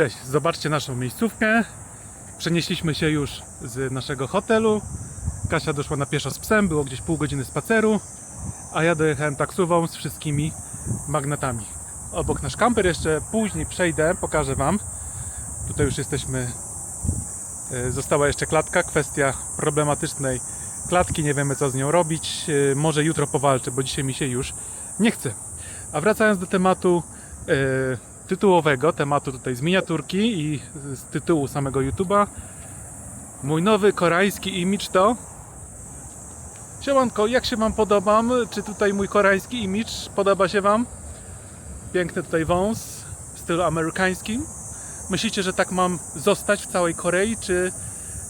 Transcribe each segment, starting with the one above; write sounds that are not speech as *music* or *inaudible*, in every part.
Cześć, zobaczcie naszą miejscówkę. Przenieśliśmy się już z naszego hotelu. Kasia doszła na pieszo z psem, było gdzieś pół godziny spaceru, a ja dojechałem taksówą z wszystkimi magnetami. Obok nasz kamper jeszcze później przejdę, pokażę Wam. Tutaj już jesteśmy. e, Została jeszcze klatka, kwestia problematycznej klatki, nie wiemy co z nią robić. E, Może jutro powalczę, bo dzisiaj mi się już nie chce. A wracając do tematu e, tytułowego, tematu tutaj z miniaturki i z tytułu samego YouTube'a. Mój nowy koreański image to. Siemanko, jak się Wam podobam? Czy tutaj mój koreański image podoba się Wam? Piękny tutaj wąs w stylu amerykańskim. Myślicie, że tak mam zostać w całej Korei, czy,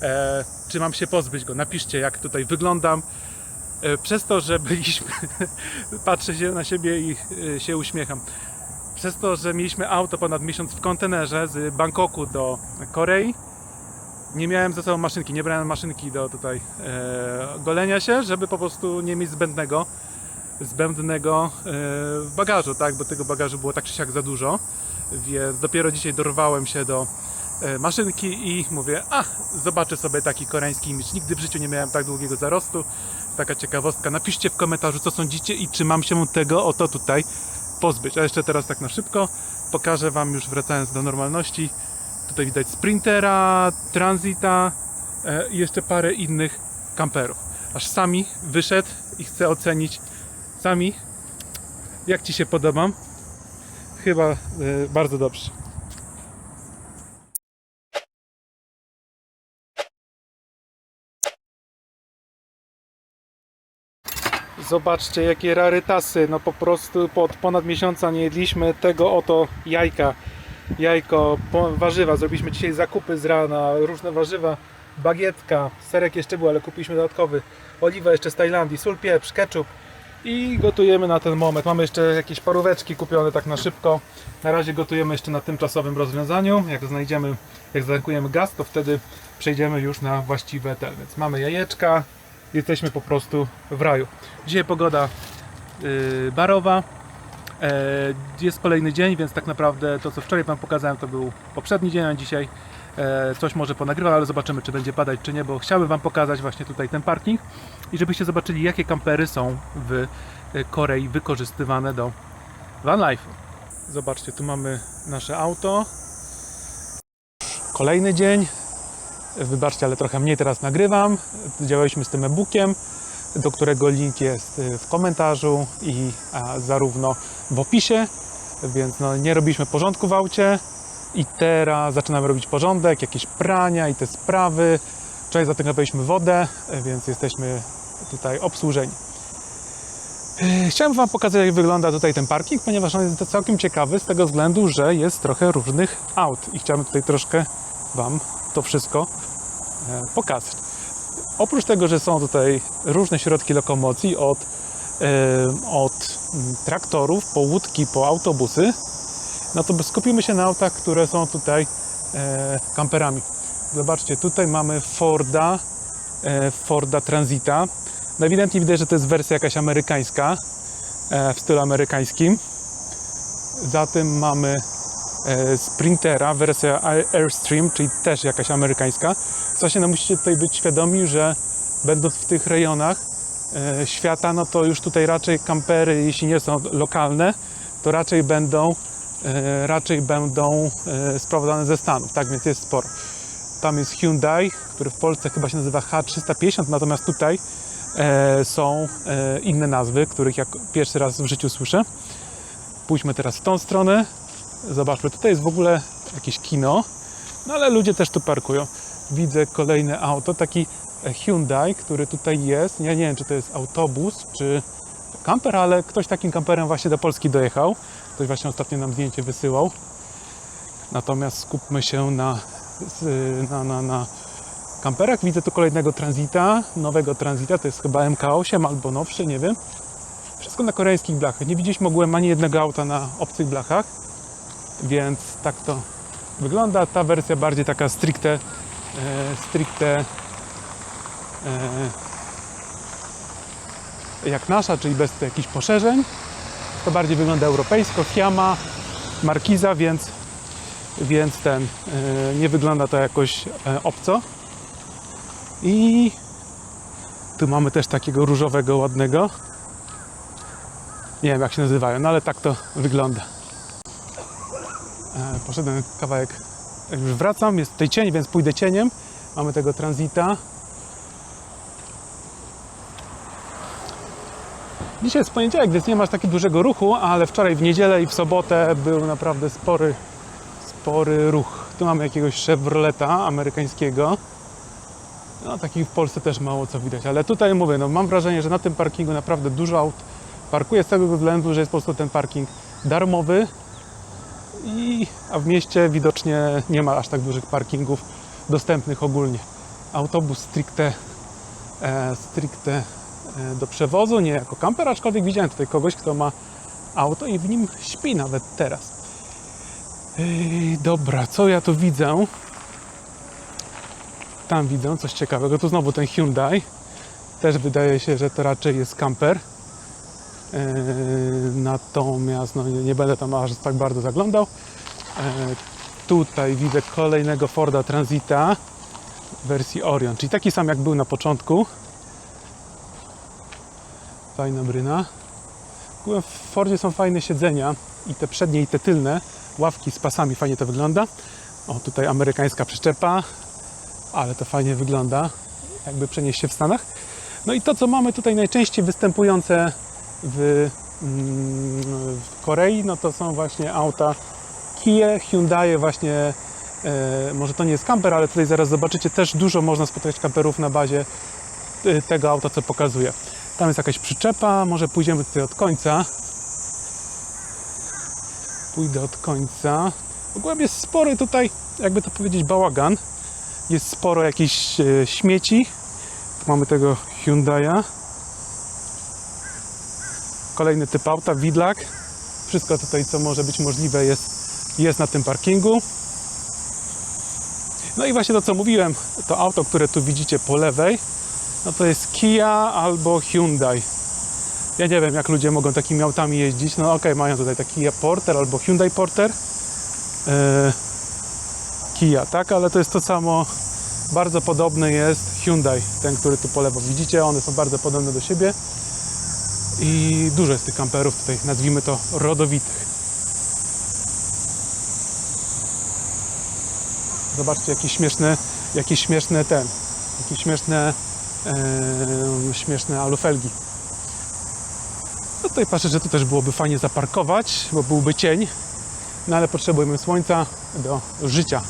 e, czy mam się pozbyć go? Napiszcie, jak tutaj wyglądam. E, przez to, że byliśmy, *laughs* patrzę się na siebie i e, się uśmiecham. Przez to, że mieliśmy auto ponad miesiąc w kontenerze z Bangkoku do Korei, nie miałem ze sobą maszynki, nie brałem maszynki do tutaj e, golenia się, żeby po prostu nie mieć zbędnego, zbędnego e, bagażu, tak, bo tego bagażu było tak czy siak za dużo, więc dopiero dzisiaj dorwałem się do e, maszynki i mówię, a zobaczę sobie taki koreański imidż. Nigdy w życiu nie miałem tak długiego zarostu. Taka ciekawostka. Napiszcie w komentarzu, co sądzicie i czy mam się tego oto tutaj pozbyć. A jeszcze teraz tak na szybko pokażę Wam już wracając do normalności. Tutaj widać Sprintera, Transita e, i jeszcze parę innych kamperów. Aż sami wyszedł i chcę ocenić sami jak Ci się podobam. Chyba e, bardzo dobrze. Zobaczcie jakie rarytasy. No po prostu pod ponad miesiąca nie jedliśmy tego oto jajka. Jajko, warzywa. Zrobiliśmy dzisiaj zakupy z rana, różne warzywa, bagietka, serek jeszcze był, ale kupiliśmy dodatkowy. Oliwa jeszcze z Tajlandii, sól, pieprz, ketchup. I gotujemy na ten moment. Mamy jeszcze jakieś paróweczki kupione tak na szybko. Na razie gotujemy jeszcze na tymczasowym rozwiązaniu. Jak znajdziemy, jak zatankujemy gaz, to wtedy przejdziemy już na właściwe te. Więc mamy jajeczka, jesteśmy po prostu w raju. Dzisiaj pogoda yy, barowa. E, Jest kolejny dzień, więc tak naprawdę to co wczoraj Wam pokazałem to był poprzedni dzień, a dzisiaj e, coś może ponagrywam, ale zobaczymy czy będzie padać czy nie, bo chciałbym Wam pokazać właśnie tutaj ten parking i żebyście zobaczyli jakie kampery są w e, Korei wykorzystywane do van life. Zobaczcie, tu mamy nasze auto. Kolejny dzień. Wybaczcie, ale trochę mniej teraz nagrywam. Działaliśmy z tym e-bookiem, do którego link jest y, w komentarzu i zarówno w opisie, więc no, nie robiliśmy porządku w aucie i teraz zaczynamy robić porządek, jakieś prania i te sprawy. Wczoraj zatankowaliśmy wodę, więc jesteśmy tutaj obsłużeni. Y, Chciałem Wam pokazać, jak wygląda tutaj ten parking, ponieważ on jest całkiem ciekawy z tego względu, że jest trochę różnych aut i chciałbym tutaj troszkę Wam to wszystko e, pokazać. Oprócz tego, że są tutaj różne środki lokomocji od, e, od mm, traktorów, po łódki, po autobusy, no to skupimy się na autach, które są tutaj e, kamperami. Zobaczcie, tutaj mamy Forda, Forda Transita. No ewidentnie widać, że to jest wersja jakaś amerykańska, w stylu amerykańskim. Za tym mamy Sprintera, wersja Air- Airstream, czyli też jakaś amerykańska. W sensie, no musicie tutaj być świadomi, że będąc w tych rejonach e, świata, no to już tutaj raczej kampery, jeśli nie są lokalne, to raczej będą e, raczej będą e, sprowadzane ze Stanów, tak więc jest sporo. Tam jest Hyundai, który w Polsce chyba się nazywa H350, natomiast tutaj e, są e, inne nazwy, których jak pierwszy raz w życiu słyszę. Pójdźmy teraz w tą stronę. Zobaczmy, tutaj jest w ogóle jakieś kino, no ale ludzie też tu parkują. Widzę kolejne auto, taki e, Hyundai, który tutaj jest. Ja nie wiem, czy to jest autobus, czy kamper, ale ktoś takim kamperem właśnie do Polski dojechał. Ktoś właśnie ostatnio nam zdjęcie wysyłał. Natomiast skupmy się na, na, na, na kamperach. Widzę tu kolejnego Transita, nowego Transita, to jest chyba MK8 albo nowszy, nie wiem. Wszystko na koreańskich blachach. Nie widzieliśmy ogółem ani jednego auta na obcych blachach, więc tak to wygląda. Ta wersja bardziej taka stricte, e, stricte e, jak nasza, czyli bez jakichś poszerzeń. To bardziej wygląda europejsko. Fiamma, Markiza, więc więc ten e, nie wygląda to jakoś obco. I tu mamy też takiego różowego, ładnego. Nie wiem jak się nazywają, no ale tak to wygląda. E, Poszedłem kawałek, już wracam, jest tutaj cień, więc pójdę cieniem. Mamy tego transita. Dzisiaj jest poniedziałek, więc nie masz takiego dużego ruchu, ale wczoraj w niedzielę i w sobotę był naprawdę spory, spory ruch. Tu mamy jakiegoś Chevroleta amerykańskiego. No, takich w Polsce też mało co widać, ale tutaj mówię, no mam wrażenie, że na tym parkingu naprawdę dużo aut parkuje z tego względu, że jest po prostu ten parking darmowy, i, a w mieście widocznie nie ma aż tak dużych parkingów dostępnych ogólnie. Autobus stricte, e, stricte e, do przewozu, nie jako kamper, aczkolwiek widziałem tutaj kogoś, kto ma auto i w nim śpi nawet teraz. Ej, dobra, co ja tu widzę? Tam widzę coś ciekawego. Tu znowu ten Hyundai. Też wydaje się, że to raczej jest kamper. Eee, natomiast no, nie, będę tam aż tak bardzo zaglądał. Eee, tutaj widzę kolejnego Forda Transita w wersji Orion, czyli taki sam jak był na początku. Fajna bryna. W Fordzie są fajne siedzenia i te przednie i te tylne. Ławki z pasami, fajnie to wygląda. O, tutaj amerykańska przyczepa, ale to fajnie wygląda, jakby przenieść się w Stanach. No i to, co mamy tutaj najczęściej występujące w, mm, w Korei, no to są właśnie auta Kia, Hyundai, właśnie e, może to nie jest kamper, ale tutaj zaraz zobaczycie, też dużo można spotkać kamperów na bazie e, tego auta, co pokazuję. Tam jest jakaś przyczepa, może pójdziemy tutaj od końca. Pójdę od końca. W ogóle jest spory tutaj, jakby to powiedzieć, bałagan. Jest sporo jakichś e, śmieci. Tu mamy tego Hyundai'a. Kolejny typ auta, widlak. Wszystko tutaj, co może być możliwe, jest, jest na tym parkingu. No i właśnie to, co mówiłem, to auto, które tu widzicie po lewej, no to jest Kia albo Hyundai. Ja nie wiem, jak ludzie mogą takimi autami jeździć. No okej, mają tutaj taki Kia Porter albo Hyundai Porter. Eee, Kia, tak? Ale to jest to samo. Bardzo podobny jest Hyundai, ten, który tu po lewo widzicie. One są bardzo podobne do siebie. I dużo jest tych kamperów tutaj, nazwijmy to rodowitych. Zobaczcie, jakie śmieszne, jakie śmieszne ten, jakie śmieszne, e, śmieszne alufelgi. No tutaj patrzę, że tu też byłoby fajnie zaparkować, bo byłby cień, no ale potrzebujemy słońca do życia.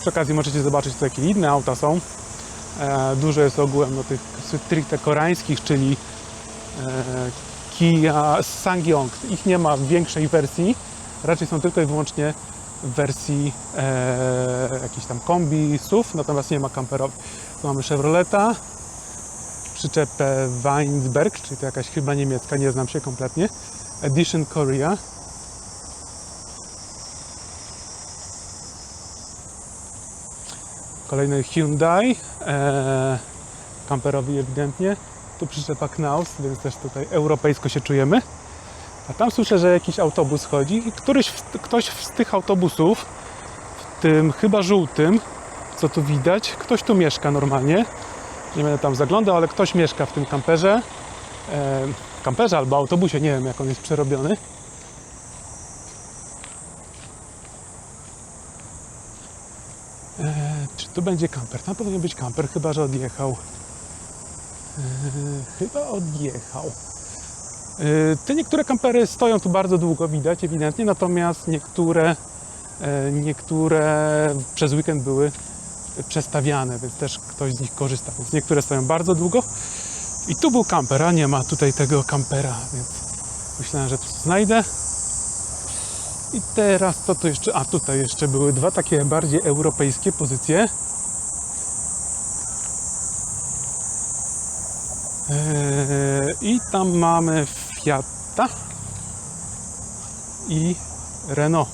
Przy okazji możecie zobaczyć, co jakie inne auta są. E, dużo jest ogółem no, tych stricte koreańskich, czyli e, Kia Sangyong. Ich nie ma w większej wersji, raczej są tylko i wyłącznie w wersji e, jakichś tam kombi, SUV, natomiast nie ma kamperowych. Tu mamy Chevroleta, przyczepę Weinsberg, czyli to jakaś chyba niemiecka, nie znam się kompletnie. Edition Korea. Kolejny Hyundai, e, kamperowi ewidentnie. Tu przyczepa Knaus, więc też tutaj europejsko się czujemy. A tam słyszę, że jakiś autobus chodzi i któryś, ktoś z tych autobusów, w tym chyba żółtym, co tu widać, ktoś tu mieszka normalnie. Nie będę tam zaglądał, ale ktoś mieszka w tym kamperze. E, kamperze albo autobusie, nie wiem jak on jest przerobiony. E, tu będzie kamper? Tam powinien być kamper, chyba że odjechał. E, chyba odjechał. E, Te niektóre kampery stoją tu bardzo długo, widać ewidentnie, natomiast niektóre, e, niektóre przez weekend były przestawiane, więc też ktoś z nich korzysta. Więc niektóre stoją bardzo długo. I tu był kamper, a nie ma tutaj tego kampera, więc myślałem, że tu znajdę. I teraz co tu jeszcze? A tutaj jeszcze były dwa takie bardziej europejskie pozycje. I tam mamy Fiata i Renault.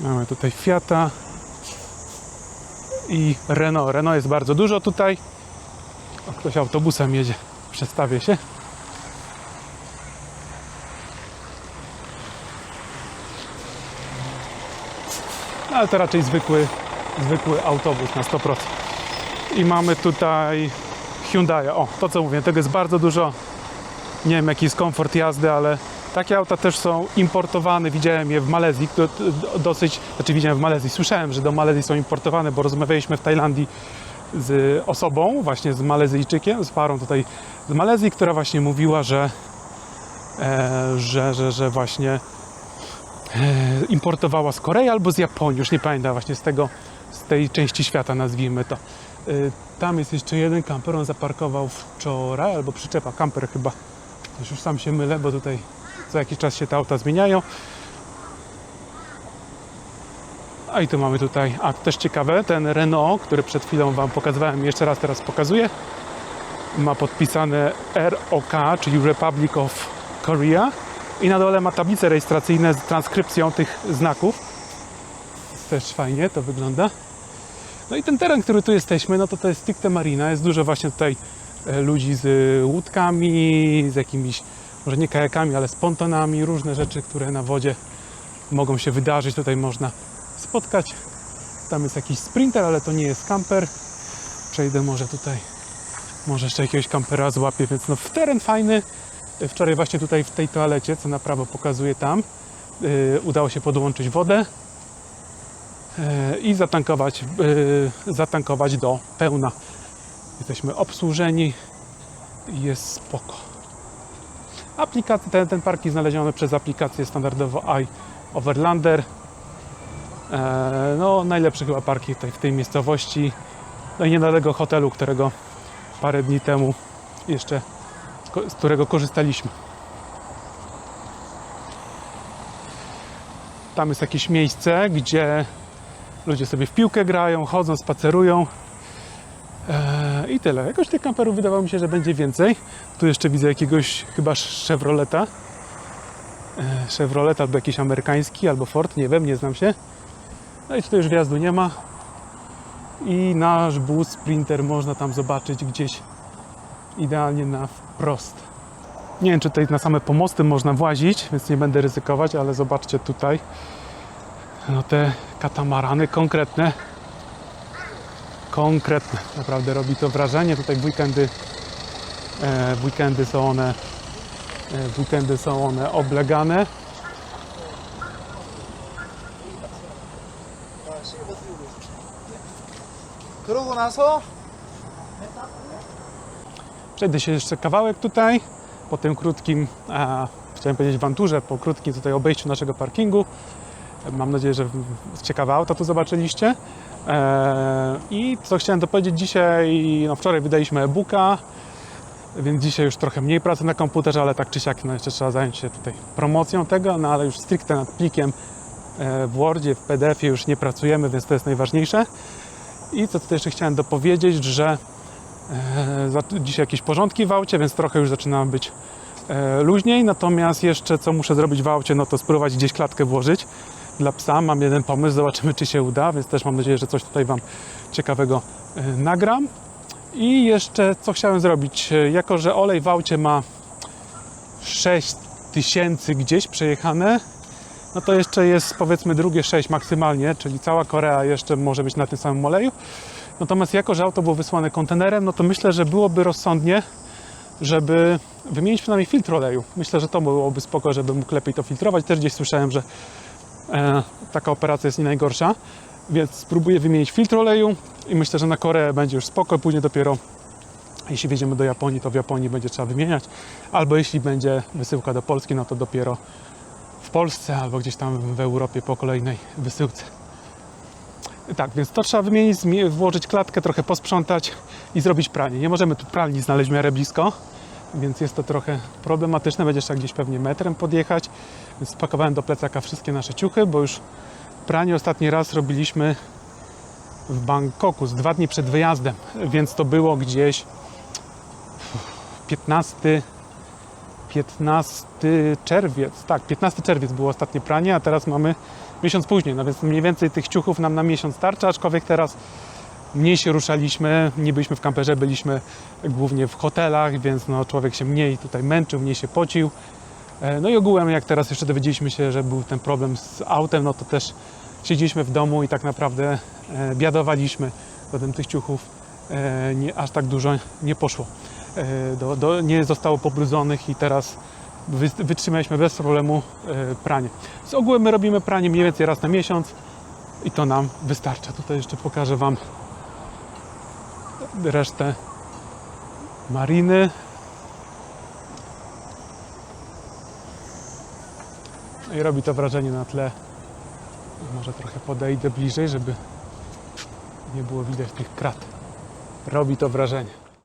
Mamy tutaj Fiata i Renault. Renault jest bardzo dużo tutaj. O, ktoś autobusem jedzie. Przestawię się. Ale to raczej zwykły, zwykły autobus na 100%. I mamy tutaj Hyundai. O, to co mówię, tego jest bardzo dużo. Nie wiem jaki jest komfort jazdy, ale takie auta też są importowane. Widziałem je w Malezji, to dosyć, znaczy widziałem w Malezji, słyszałem, że do Malezji są importowane, bo rozmawialiśmy w Tajlandii z osobą, właśnie z Malezyjczykiem, z parą tutaj z Malezji, która właśnie mówiła, że, e, że, że, że właśnie importowała z Korei albo z Japonii, już nie pamiętam, właśnie z tego, z tej części świata nazwijmy to. E, tam jest jeszcze jeden kamper, on zaparkował wczoraj, albo przyczepa, kamper chyba. Już, sam się mylę, bo tutaj co jakiś czas się te auta zmieniają. A i tu mamy tutaj, a też ciekawe, ten Renault, który przed chwilą Wam pokazywałem, jeszcze raz teraz pokazuję. Ma podpisane ROK, czyli Republic of Korea. I na dole ma tablice rejestracyjne z transkrypcją tych znaków. Też fajnie to wygląda. No i ten teren, który tu jesteśmy, no to to jest stricte marina. Jest dużo właśnie tutaj e, ludzi z łódkami, z jakimiś, może nie kajakami, ale z pontonami, różne rzeczy, które na wodzie mogą się wydarzyć. Tutaj można spotkać. Tam jest jakiś sprinter, ale to nie jest kamper. Przejdę może tutaj, może jeszcze jakiegoś kampera złapię, więc no teren fajny. Wczoraj właśnie tutaj w tej toalecie, co na prawo pokazuję tam, yy, udało się podłączyć wodę yy, i zatankować, yy, zatankować do pełna. Jesteśmy obsłużeni i jest spoko. Aplikacja, ten, ten park jest znaleziony przez aplikację standardowo iOverlander. E, no, najlepszy chyba parking tutaj w tej miejscowości. No i niedaleko hotelu, którego parę dni temu jeszcze, z którego korzystaliśmy. Tam jest jakieś miejsce, gdzie ludzie sobie w piłkę grają, chodzą, spacerują. E, I tyle. Jakoś tych kamperów wydawało mi się, że będzie więcej. Tu jeszcze widzę jakiegoś chyba Chevroleta. E, Chevrolet albo jakiś amerykański, albo Ford, nie wiem, nie znam się. No i tutaj już wjazdu nie ma. I nasz bus Sprinter można tam zobaczyć gdzieś idealnie na wprost. Nie wiem, czy tutaj na same pomosty można włazić, więc nie będę ryzykować, ale zobaczcie tutaj. No te katamarany konkretne. Konkretne. Naprawdę robi to wrażenie. Tutaj w weekendy, e, w weekendy są one e, w weekendy są one oblegane. 그러고 나서 Przejdę się jeszcze kawałek tutaj, po tym krótkim, chciałem powiedzieć wanturze, po krótkim tutaj obejściu naszego parkingu. Mam nadzieję, że ciekawe auta tu zobaczyliście. E, I co chciałem dopowiedzieć dzisiaj, no wczoraj wydaliśmy e-booka, więc dzisiaj już trochę mniej pracy na komputerze, ale tak czy siak no jeszcze trzeba zająć się tutaj promocją tego, no ale już stricte nad plikiem e, w Wordzie, w PDF-ie już nie pracujemy, więc to jest najważniejsze. I co tutaj jeszcze chciałem dopowiedzieć, że Dzisiaj jakieś porządki w aucie, więc trochę już zaczyna być e, luźniej. Natomiast jeszcze co muszę zrobić w aucie, no to spróbować gdzieś klatkę włożyć dla psa. Mam jeden pomysł, zobaczymy czy się uda, więc też mam nadzieję, że coś tutaj Wam ciekawego e, nagram. I jeszcze co chciałem zrobić, E, jako że olej w aucie ma 6 tysięcy gdzieś przejechane, no to jeszcze jest powiedzmy drugie 6 maksymalnie, czyli cała Korea jeszcze może być na tym samym oleju. Natomiast jako, że auto było wysłane kontenerem, no to myślę, że byłoby rozsądnie, żeby wymienić przynajmniej filtr oleju. Myślę, że to byłoby spoko, żeby mógł lepiej to filtrować. Też gdzieś słyszałem, że e, taka operacja jest nie najgorsza, więc spróbuję wymienić filtr oleju i myślę, że na Koreę będzie już spoko. Później dopiero, jeśli wjedziemy do Japonii, to w Japonii będzie trzeba wymieniać. Albo jeśli będzie wysyłka do Polski, no to dopiero w Polsce albo gdzieś tam w Europie po kolejnej wysyłce. Tak, więc to trzeba wymienić, włożyć klatkę, trochę posprzątać i zrobić pranie. Nie możemy tu pralni znaleźć w miarę blisko, więc jest to trochę problematyczne. Będzie trzeba gdzieś pewnie metrem podjechać. Więc spakowałem do plecaka wszystkie nasze ciuchy, bo już pranie ostatni raz robiliśmy w Bangkoku, z dwa dni przed wyjazdem, więc to było gdzieś 15 15 czerwiec, tak, 15 czerwiec było ostatnie pranie, a teraz mamy miesiąc później, no więc mniej więcej tych ciuchów nam na miesiąc starcza, aczkolwiek teraz mniej się ruszaliśmy, nie byliśmy w kamperze, byliśmy głównie w hotelach, więc no, człowiek się mniej tutaj męczył, mniej się pocił. E, No i ogółem, jak teraz jeszcze dowiedzieliśmy się, że był ten problem z autem, no to też siedzieliśmy w domu i tak naprawdę e, biadowaliśmy. Zatem tych ciuchów e, nie, aż tak dużo nie poszło. Do, do, nie zostało pobrudzonych i teraz wytrzymaliśmy bez problemu e, pranie. Z ogółem my robimy pranie mniej więcej raz na miesiąc i to nam wystarcza. Tutaj jeszcze pokażę Wam resztę mariny. I robi to wrażenie na tle. Może trochę podejdę bliżej, żeby nie było widać tych krat. Robi to wrażenie.